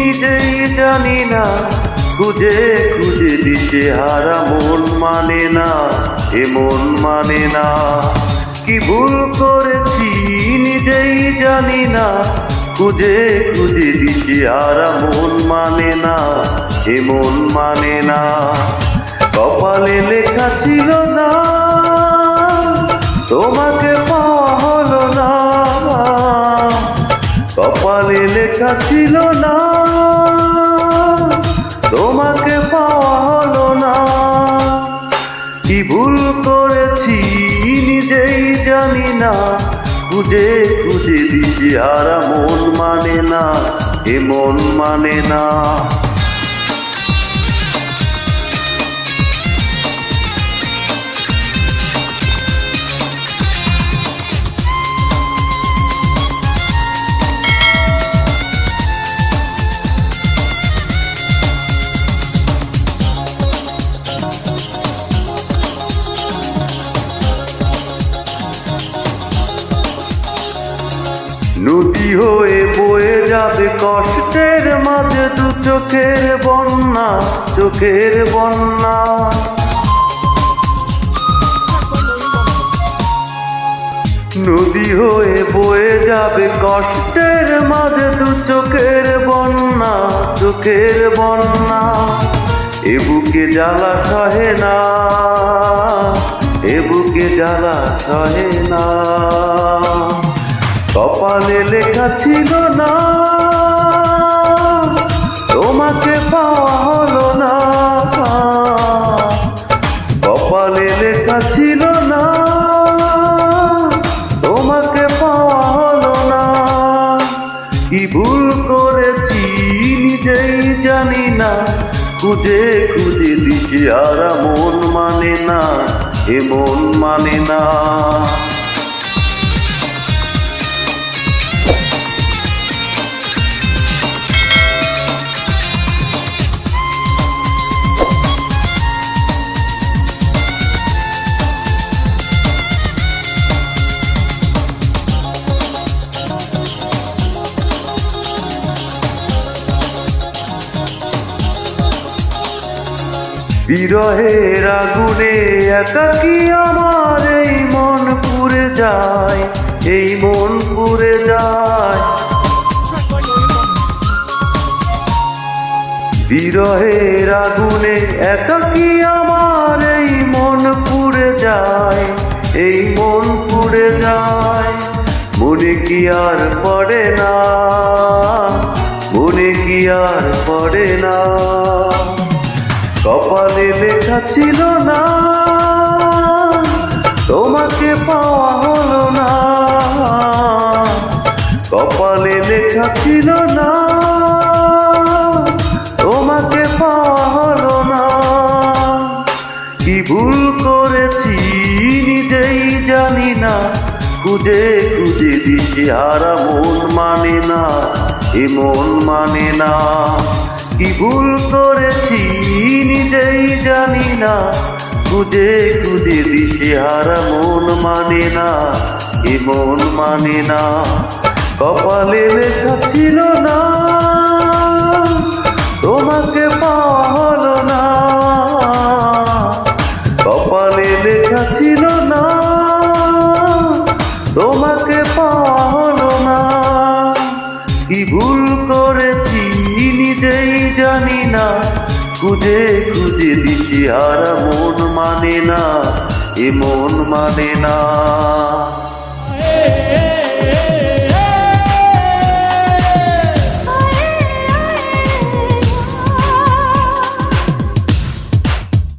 নিজেই জানি না। খুঁজে খুঁজে দিশে হারা মন মানে না, এ মন মানে না। কি ভুল করেছি নিজেই জানি না, খুঁজে খুঁজে দিশে হারা মন মানে না, এ মন মানে না। কপালে লেখা ছিল না, তোমাকে লেখা ছিল না। তোমাকে পাওয়া হলো না। কি ভুল করেছি নিজেই জানি না। খুঁজে খুঁজে দিছি আর মন মানে না, এ মন মানে না। নদী হয়ে বয়ে যাবে কষ্টের মাঝে দু চোখের বন্যা চোখের বন্যা। নদী হয়ে বয়ে যাবে কষ্টের মাঝে দু চোখের বন্যা চোখের বন্যা। এ বুকে জ্বালা সহে না, এ বুকে জ্বালা সহে না। কপালে লেখা ছিল না। তোমাকে পাওয়া হলো না। কপালে লেখা ছিল না। তোমাকে পাওয়া হলো না। কি ভুল করেছি নিজেই জানি না। খুঁজে খুঁজে দিছি আর মন মানে না, এ মন মানে না। বিরহের আগুনে একাকি আমার এই মন পুড়ে যায়, এই মন পুড়ে যায়। বিরহের আগুনে একাকি আমার এই মন পুড়ে যায়, এই মন পুড়ে যায়। মনে কি আর পড়ে না? মনে কি আর পড়ে ছিল না। তোমাকে পাওয়া হলো না। কপালে লেখা ছিল না। তোমাকে পাওয়া হলো না। কি ভুল করেছি নিজেই জানি না। খুঁজে খুঁজে দিছি হারা মন মানে না, এ মন মানে না। কি ভুল করেছি নিজেই জানি না। খুঁজে খুঁজে দিশে আর মন মানে না, এ মন মানে না। কপালে লেখা ছিল না খুঁজে খুঁজে দিছি আর মন মানে না এ মন মানে না।